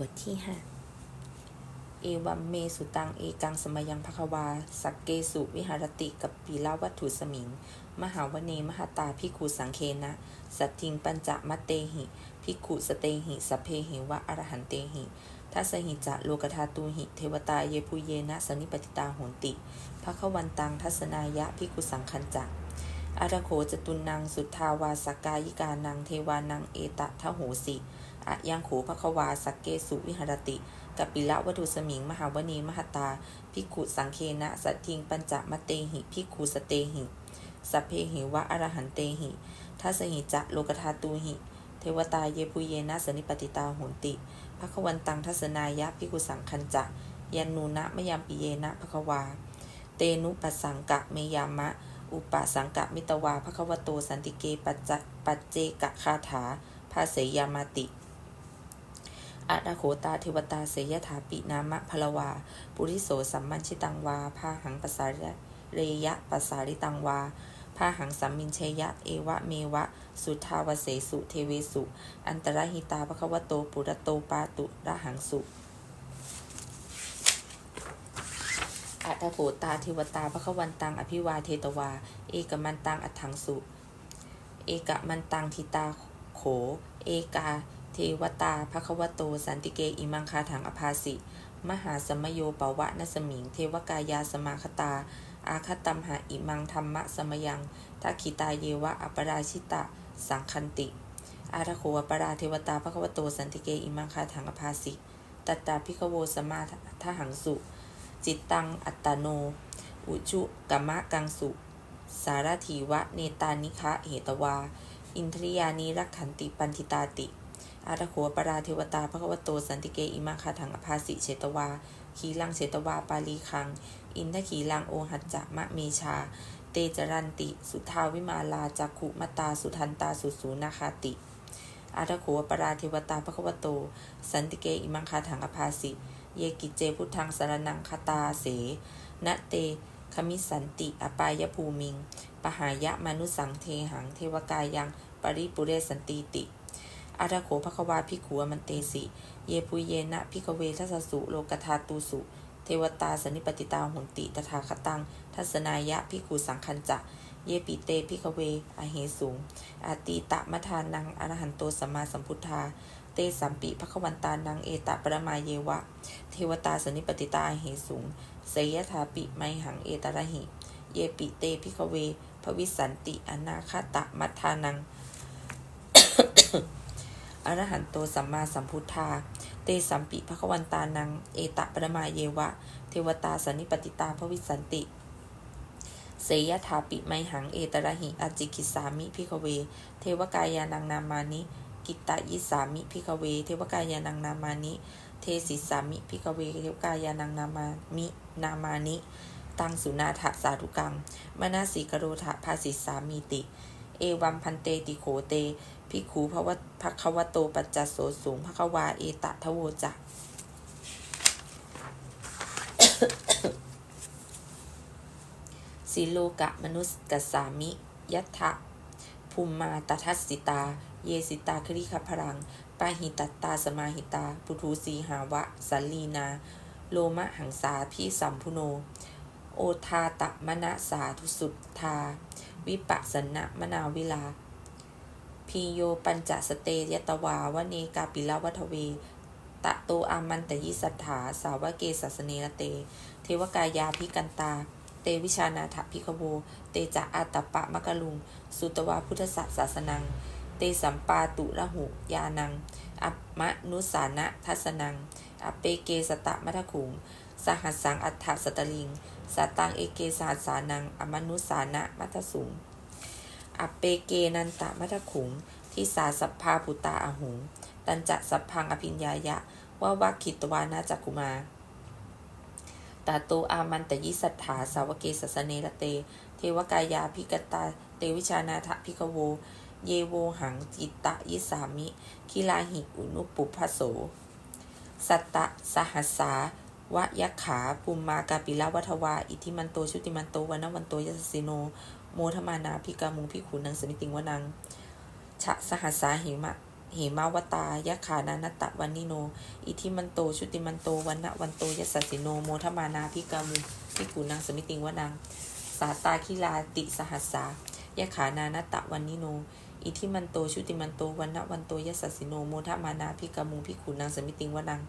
บทที่ห้าเอวัมเมสุตังเอกังสมยังภควา สักเกสุวิหารติกับปีลาวัตถุสมิง มหาวเนมหาตาพิคุสังเคนะ สัตทิงปัญจมะเตหิพิคุสเตหิสพเพหิวะอรหันเตหิทัสหิจะโลกธาตูหิ เทวตาเยปุเยนะสนิปติตาโหนติภควันตังทัศนายะพิคุสังคันจัก อาราโขจตุนังสุทธาวาสกายิกานังเทวานังเอตะทะโหสิอะยังโขภควาสักเกสุวิหรติกัปปิละวัตุสมิง มหาวณีมหตาพิกุสังเคนะสัตทิงปัญจมเตหิพิกุสเตหิสัพเพหิวะอรหันเตหิทัสหิจะโลกธาตูหิ เทวตาเยปุเยนะสนิปติตาโหนติภควันตังทัศนายะพิกุสังคันจะยันนูนะมยามปิเยนะภควา เตนุปสังกะเมยามะ อุปสังกมิตวาภควโตสันติเกปัจจปัจเจกคาถา ภาเสยามาติอาดาโขตาเทวตาเสยถาปินามะพลวา ปุริโสสัมมัญชิตังวาพาหังปสาเรยะปสาริตังวาพาหังสัมมินเชยะ เอวะเมวะ สุทาวเสสุ เทเวสุ อันตรหิตาภควโต ปุระโตปาตุระหังสุ อัตโขตาเทวตาภควันตังอภิวาเทตวา เอกมันตังอัฏฐังสุ เอกมันตังทิตาโข เอกาเทวตาภควโต สันติเกอิมังคาถังอภาสิ มหาสมโยปวะนสมิง เทวกายาสมาคตา อาคตัมหะอิมังธรรมะสมยังทักขิตาเยวะอปราชิตะ สังคันติ อาทโขอปราเทวตาภควโต สันติเกอิมังคาถังอภาสิ ตัตตาพิกโวสมาทหังสุ จิตตังอัตตโน อุชุกมะกังสุ สารถีวะเนตานิคะเหตวา อินทริยานิรักขันติปันทิตาติ อาตโขปราเทวตาภควโตสันติเกอิมังคาถังอภาสิเชตวา ขีลังเชตวาปาลีคัง อินทขีลังโอหัจจะมะเมชา เตจรันติ สุทาวิมาลาจักขุมตาสุทันตาสุสูนาคาติอาตโขปราเทวตาภควโต สันติเกอิมังคาถังอภาสิ เยกิเจพุทธังสารนังคตาเสนะเตคมิสันติ อปายภูมิง ปหายะมนุสังเทหัง เทวกายัง ปริปุเรสันติติ อาทโขภควาพิขัวมันเตสิ เยปุเยนะพิกเวทัสสุ โลกธาตูสุ เทวตาสนิปติตาหุนติ ตถาคตัง ทัศนายะพิขูสังคันจะ เยปิเตพิกเวอเหสูงอาตีตะมทานังอรหันโตสัมมาสัมพุทธา เตสัมปิภควันตานังเอตะปรมาเยวะ เทวตาสนิปติตาเหสูงเสยถาปิไมหังเอตระหิ เยปิเตพิกเวภวิสันติอนาคตะมัทานังอรหันโตสัมมาสัมพุทธา เตสัมปิภควันตานัง เอตะปรมาเยวะ เทวตาสนิปติตาภวิสันติ เสยถาปิไมหังเอตระหิอจิกิสามิพิกเว เทวกายานังนามานิ กิตตยิสามิพิกเว เทวกายานังนามานิ เทสิสามิพิกเว เทวกายานังนามามินามานิ ตังสุนาถสาธุกังมนาสีกโรทะภาสิสามีติ เอวัมพันเตติโขเตพิขูภวะภควโตปัจจัสโสสูงภควาเอตะทโวจะ สิโลกะมนุสกสามิ ยัตถะภูมิมาตทัสสิตา เยสิตาคริคพรังปาหิตัตตาสมาหิตา ปุทูสีหาวะสัลลีนา โลมะหังสาพี่สัมพุโน โอทาตะมณสาธุสุทธา วิปัสสนะมนาวิลาพีโยปัญจสเตยตวาวเนกาปิลวัทเว ตะโตอามันตยิสัทธา สาวเกสัสเนรเต เทวกายาพิกันตา เตวิชานาถพิกโว เตจะอาตปะมะกะลุง สุตวาพุทธศาสนัง เตสัมปาตุระหุยานัง อัปมะนุสานะทัสนัง อเปเกสตะมัทขุง สหัสสังอัฏฐสตลิง สาตังเอเกสหัสสานัง อมนุสานะมัทสุงอเปเกนันตะมัทขุงทิสาสัพพาปุตตาอาหุง ตันจะสัพพังอภิญญายะ ว่าวักขิตวานาจักกุมา ตาโตอามันตยิสัทธาสาวเกสสเนระเต เทวกายาพิกตา เตวิชานาถพิกโว เยโวหังจิตตะยิสามิ คิลาหิอุนุปุพโส สัตตะสหัสสาวะยะขาปุมมากาปิลาวัทวา อิทิมันโตชุติมันโตวันวันโตยัสสิโน โมทมานาพิกามุงพิขุนังสมิติงวนัง ชะสหัสสาหิมะ หมาวตายะขานานตะวันนิโน อิทิมันโต ชุติมันโตวันนะวันโตยสสสิโน โมทมานาพิกามุพิกูนางสมิติงวนังสาตาคิลาติสหัสสายะขานานตะวันนิโน อิทิมันโต ชุติมันโตวันนะวันโตยสสสิโน โมทมานาพิกามุพิกูนางสมิติงวนัง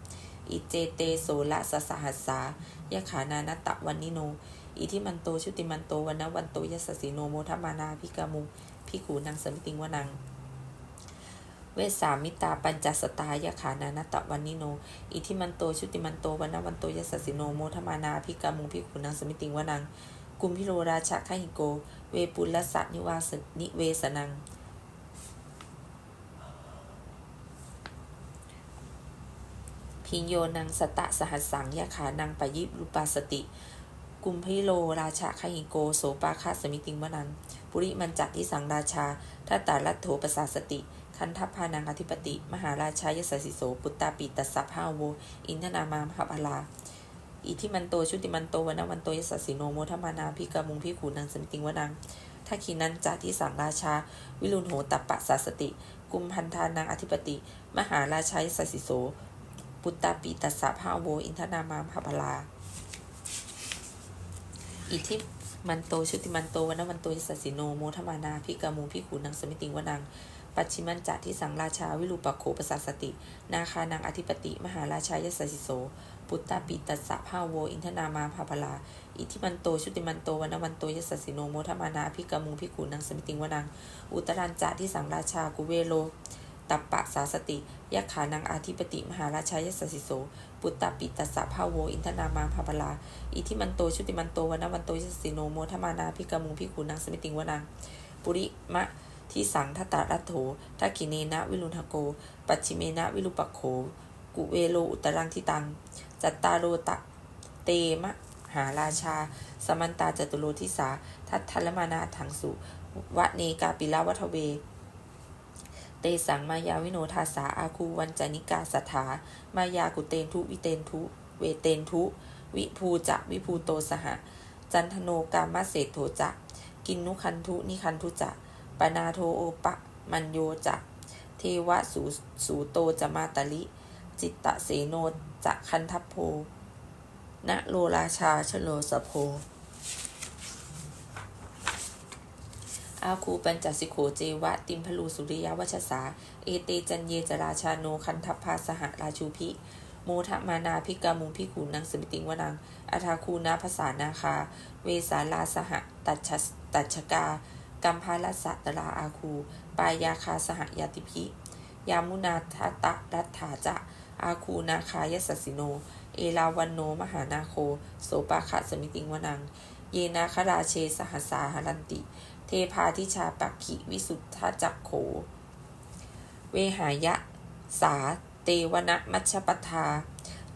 อิเจเตโสละสสหัสสายะขานานตะวันนิโน อิทิมันโต ชุติมันโตวันนะวันโตยสสสิโน โมทมานาพิกามุพิกูนางสมิติงวนัง เวสามิตาปัญจสตายะขานานตะวันนิโน อิทิมันโตชุติมันโตวันนวันโตยสสสิโนโมทมานาพิกามุงพิขุนังสมิติงวนัง กุมพิโรราชะขหิโก เวปุลสันิวาสนิเวสนัง พิญโยนังสตะสหัสสังยะขานังปยิรูปาสติ กุมพิโลราชะขหิโกโสปาคาสมิติงวนัง ปุริมันจักที่สังราชาทัตตาลัตโถปสาสติ คันทพานังอธิปติ มหาราชายสสิโส ปุตตาปิตัสสะพาโว อินทนามามหาพลาอิทิมันโต ชุติมันโตวันนวันโตยสสสิโนโมทมานาพิกามุงพิขูนังสมิติงวนังทักขีนันจาที่สังราชา วิรุณโหตัปปะสาสติ กุมพันธานังอธิปติ มหาราชายสสิโส ปุตตาปิตัสสะพาโว อินทนามามหาพลาอิทิมันโตชุติมันโตวันนวันโตยสสสิโนโมทมานาพิกามุงพิขูนังสมิติงวนัง ปัจฉิมันจัที่สังราชาวิรูปโขปสาสติ นาคานังอธิปติ มหาราชายสสิโส ปุตตาปิตัสสะภาโว อินทนามาภาพลา อิทิมันโต ชุติมันโตวันวันโตยสสสิโนโมทมานาพิกมุงพิขูนังสมิติงวนัง อุตรันจะที่สังราชากุเวโลตัปปะสาสติยะขานังอาธิปติ มหาราชายสสิโส ปุตตาปิตัสสะภาโว อินทนามาภาพลา อิทิมันโต ชุติมันโตวันวันโตยสสสิโนโมทมานาพิกมุงพิขูนังสมิติงวนัง ปุริมะ ที่สังทตารัตโถทักขิเนนะวิรุณหโก ปัจฉิเมนะวิรุปโข กุเวโลอุตรังทิตัง จัตตาโรตะเตมะหาราชา สมันตาจตุโรทิสา ทัตทัลมานาถังสุ วะเนกาปิลาวัทเว เตสังมายาวิโนทาสาอาคูวันจานิกาสถา มายากุเตนทุวิเตนทุ เวเตนทุ วิภูจะวิภูโตสหะจันทโนกามะเศรษโถจะกินนุคันทุนิคันทุจะ ปนาโทโอปะมัญโยจะเทวะสูสูโตจะมาตลิ จิตตะเสโนจะคันทัพโพณโลราชาชโลสโพอาคูปัญจสิโขเจวะ ติมพลูสุริยวัชสา เอเตจันเยจราชาโนคันทัพพาสหราชูพิโมทะมานาพิกามุพิขูนังสมิติงวนังอาทาคูนาภาษานาคา เวสาลาสหตัชตัชกา กัมพาลสัตราอาคู ปายาคาสหยาติพิ ยามุนาทตะรัตถาจะอาคูนาคายสสสิโน เอลาวันโนมหานาโค โสปาคะสมิติงวนัง เยนาคราเชสหสาหรันติ เทพาทิชาปักขิวิสุทธาจักโข เวหายะ สา เตวนะมัชปทา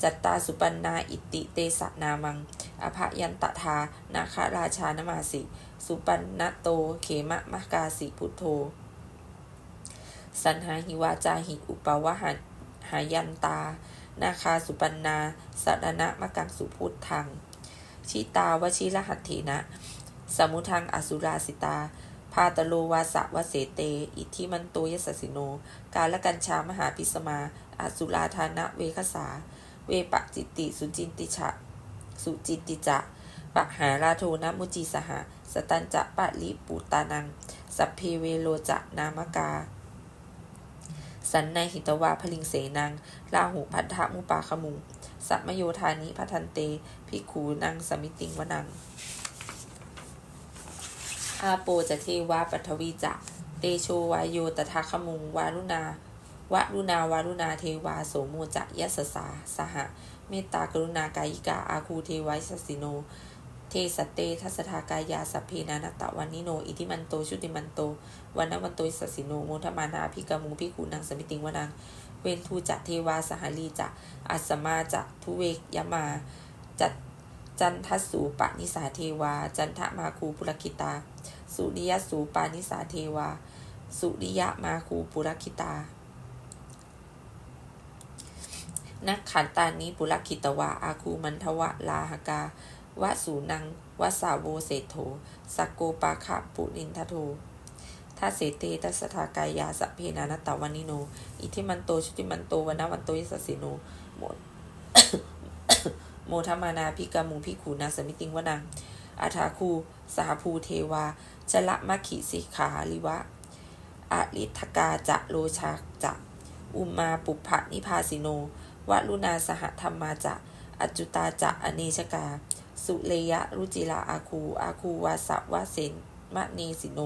จัตตาสุปันนาอิติเตสนามัง อภยันตทานาคราชานมาสิ สุปันนโต เขมะมะกาสิพุทโธ สันหาหิวาจาหิอุปวหันหายันตา นาคาสุปันนาสัตนะมะกังสุพุทธัง ชิตาวชิรหัตถีนะ สมุทังอสุราสิตาพาตโลวาสะวะเสเต อิทิมันโตยสสสิโน กาลกัญชามหาพิสมาอสุราธานะเวคสา เวปะจิตติสุจินติชะ สุจิติจะปะหาราโทนะมุจีสหะสตันจะปะลิปูตานัง สัพเพเวโลจะนามกา สันในหิตวาพลิงเสนังลาหูพันธะมุปาขมุงสัมมโยธานิพัทันเตพิกขูนังสมิติงวนัง อาโปจะเทวาปัทวีจะ เตโชวายโยตถาคมุงวารุณา วะรุณาวารุณาเทวาโสโมจะยสสาสหะ เมตตากรุณากายิกาอาคูเทวายสสิโน เทสเตทัสทากายาสัพเพนานตะวันนิโน อิทิมันโตชุติมันโตวันนวันโตสสิโนโมทมานาพิกามุงพิคูนังสมิติงวนัง เวนทูจะเทวาสหลีจะอัสมาจะทุเวกยมาจัดจันทสูปะนิสาเทวา จันทมาคูปุรคิตา สุริยสูปานิสาเทวา สุริยมาคูปุรคิตา นักขันตานิปุรคิตวาอาคูมันทวะลาหกาวสูนังวสาโวเศโถสักโกปาคะปุรินทโททาเสเตทัสทากายาสเพนานตตวันิโน อิทิมันโตชุติมันโตวันวันโตยสสสิโนโมโมทมานาพิกามุพิขูนาสมิติงวนังอาทาคูสหภูเทวา ชละมัคคิสิขาลิวะอริทกาจะโลชาจะ อุมมาปุพพนิพาสิโน วลุนาสหธรรมาจะอจจุตาจะอเนชกา สุเลยะรุจิลาอาคู อาคูวาสวะเสนมะเนสิโน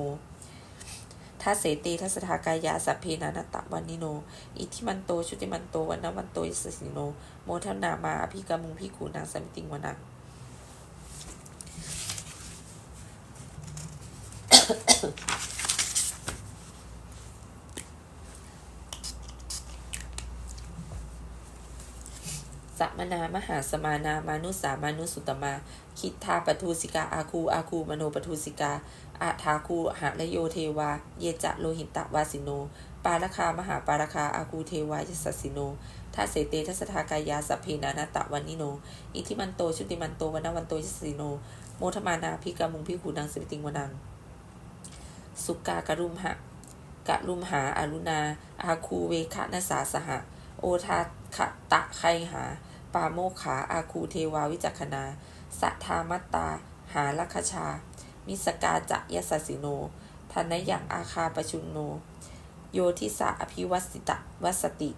ทัสเสเตทัสทากายาสัพเพนานตะวันนิโน อิทิมันโตชุติมันโตวันนวันโตยสสิโน โมทนามาอภิกามุงพิขูนางสมิติงวนัง นามหาสมานามานุสามานุสุตมา คิทาปทุสิกาอาคูอาคูมโนปทุสิกาอาทาคูหะระโยเทวา เยจะโลหิตะวาสิโน ปาลคามหาปาลคาอาคูเทวายสัสสิโนทัเสเตทัสทากายาสัพเพนานาตะวันนิโน อิทิมันโตชุติมันโตวันวันโตยสสิโน โมทมานาพิกามุงพิขูนางสิติงวนัง สุกากรุมหะกะรุมหาอารุณา อาคูเวคะนสาสหะ โอทาขะตะไคหา ปาโมขา อาคูเทวาวิจักขณาสัทธามัตตา หาลัคชา มิสกาจะยสสสิโนธนยังอาคาปชุนโน โยทิสะอภิวัสิตะวัสติ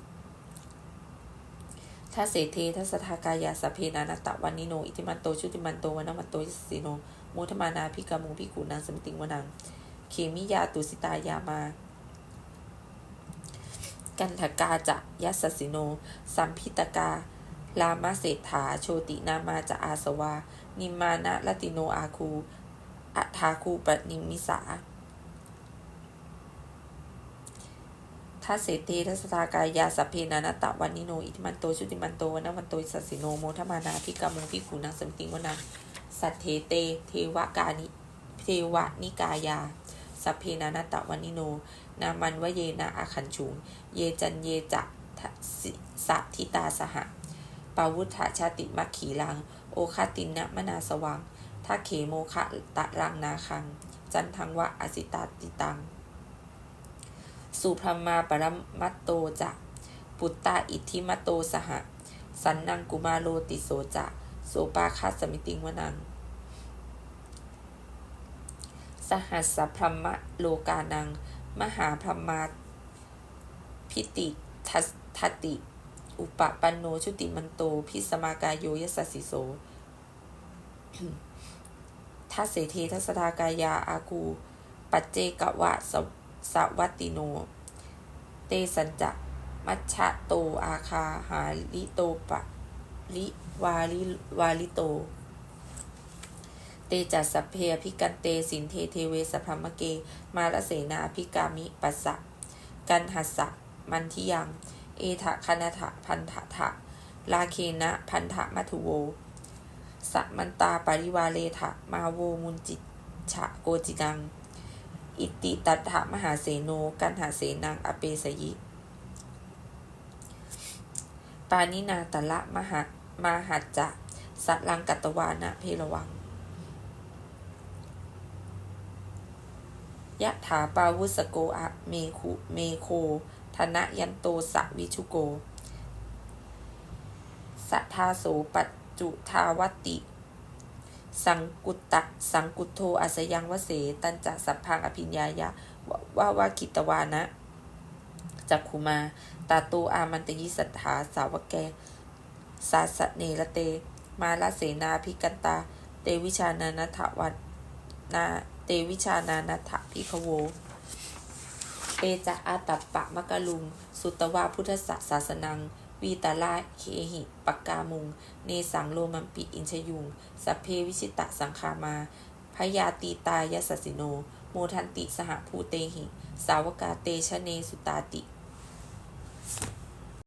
ทัเสเททัสทากายาสเพนานัตตะวันนิโน อิติมันโต ชุติมันโตวันมันโตยสสสิโนโมทมานาพิกามุงพิกูนางสมิติงวนังเขมิยาตุสิตายามากันทกาจะยัสสสิโน สัมพิตกา ลามาเศรษฐา โชตินามาจะอาสวา นิมมานะลติโนอาคู อัทาคูปนิมิสาทัสเสเตทัสตากายาสัพเพนานตะวันนิโน อิทิมันโต ชุติมันโตวันวันโตสัสสิโนโมทมานาพิกามุงพิขูนางสมติงวนังสัทเทเต เทวกานิเทวนิกายา สัพเพนานตะวันนิโน นามันวเยนะอาคันชุง เยจันเยจะสัทิตาสหะ ปาวุธชาติมัคขีลัง โอคาตินนะมนาสวังทักเขโมคะตะรังนาคัง จันทังวะอสิตาติตัง สุพรมมาปรมัตโตจะ ปุตตาอิทธิมัตโตสหะสันนังกุมาโลติโสจะโสปาคัสมิติงวนัง สหัสสพรหมโลกานัง มหาพรมาพิติทัสทติ อุปปันโนชุติมันโต พิสมากายโยยสสสิโสทัสเสเททัสทากายาอากู ปัจเจกวะสสวัตติโน เตสัญจะ มัชชะโตอาคาหาลิโตปะลิวาลิวาลิโต เตจัสสพพิกันเตสินเทเทเวสพรมเก มาลเสนาภิกามิปัสสะ กันหัสสะมันทิยัง เอทะคณทะพันธะทะลาเคนะพันธะมัทุโวสัมันตาปริวาเลทะมาโวมุนจิฉะโกจิกัง อิติตัตถะมหาเสโนกันหาเสนังอเปสยิ ปานินาตละมหามาหัจจะสัตลังกัตวานะเพรวังยะถาปาวุสโกอะเมคุเมโค ธนยันโตสวิชุโก สัทธาโสปัจจุทาวติ สังกุตตะสังกุตโทอาสยังวเส ตันจะสัพพังอภิญญายะววาวาคิตวานะจักขุมา ตาโตอามันตยิสัทธาสาวกแกสาสะเนระเต มาลาเสนาพิกันตา เตวิชานานัทวัตนา เตวิชานานัทพิพโว เตจะอาตัปปะมะกะลุง สุตวาพุทธศาสนัง วีตาลาเคหิปกกามุง เนสังโลมัมปิอินชยุง สัพเพวิชิตะสังคามา พยาตีตายสสสิโน โมทันติสหภูเตหิ สาวกาเตชะเนสุตาติ